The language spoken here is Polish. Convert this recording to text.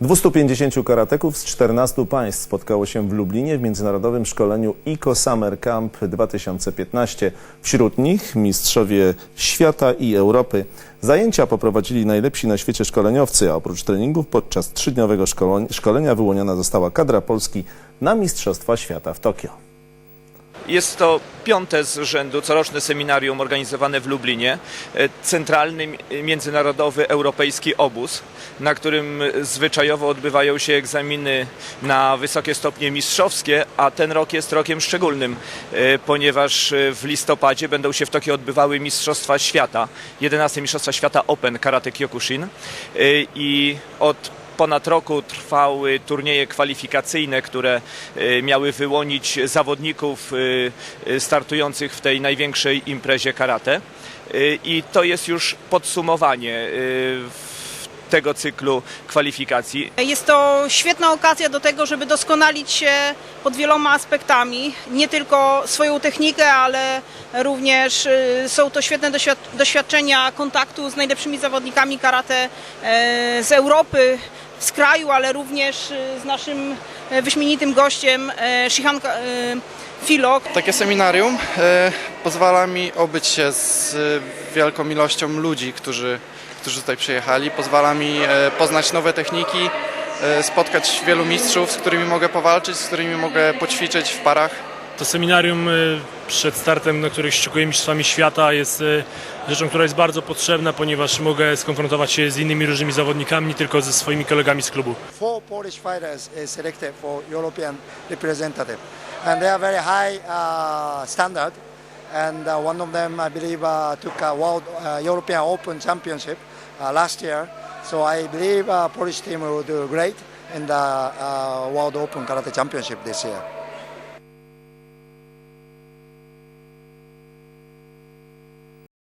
250 karateków z 14 państw spotkało się w Lublinie w międzynarodowym szkoleniu ICO Summer Camp 2015. Wśród nich mistrzowie świata i Europy. Zajęcia poprowadzili najlepsi na świecie szkoleniowcy, a oprócz treningów podczas trzydniowego szkolenia wyłoniona została kadra Polski na Mistrzostwa Świata w Tokio. Jest to piąte z rzędu coroczne seminarium organizowane w Lublinie, e, centralny mi- międzynarodowy europejski obóz, na którym zwyczajowo odbywają się egzaminy na wysokie stopnie mistrzowskie, a ten rok jest rokiem szczególnym, e, ponieważ e, w listopadzie będą się w Tokio odbywały Mistrzostwa Świata, 11 Mistrzostwa Świata Open Karate Kyokushin i od ponad roku trwały turnieje kwalifikacyjne, które e, miały wyłonić zawodników e, e, startujących w tej największej imprezie karate. I to jest już podsumowanie tego cyklu kwalifikacji. Jest to świetna okazja do tego, żeby doskonalić się pod wieloma aspektami. Nie tylko swoją technikę, ale również są to świetne doświad- doświadczenia kontaktu z najlepszymi zawodnikami karate z Europy, z kraju, ale również y, z naszym e, wyśmienitym gościem e, Shihan e, Filo, Takie seminarium pozwala mi obyć się z wielką ilością ludzi, którzy, którzy tutaj przyjechali. Pozwala mi poznać nowe techniki, spotkać wielu mistrzów, z którymi mogę powalczyć, z którymi mogę poćwiczyć w parach. To seminarium y, przed startem, na których szykuje Mistrzostwami Świata jest y, rzeczą, która jest bardzo potrzebna, ponieważ mogę skonfrontować się z innymi różnymi zawodnikami, nie tylko ze swoimi kolegami z klubu. four Polish fighters is selected for European representative, and they are very high uh, standard. And uh, one of them, I believe, uh, took a World uh, European Open Championship uh, last year. So I believe uh, Polish team will do great in the uh, World Open Karate Championship this year.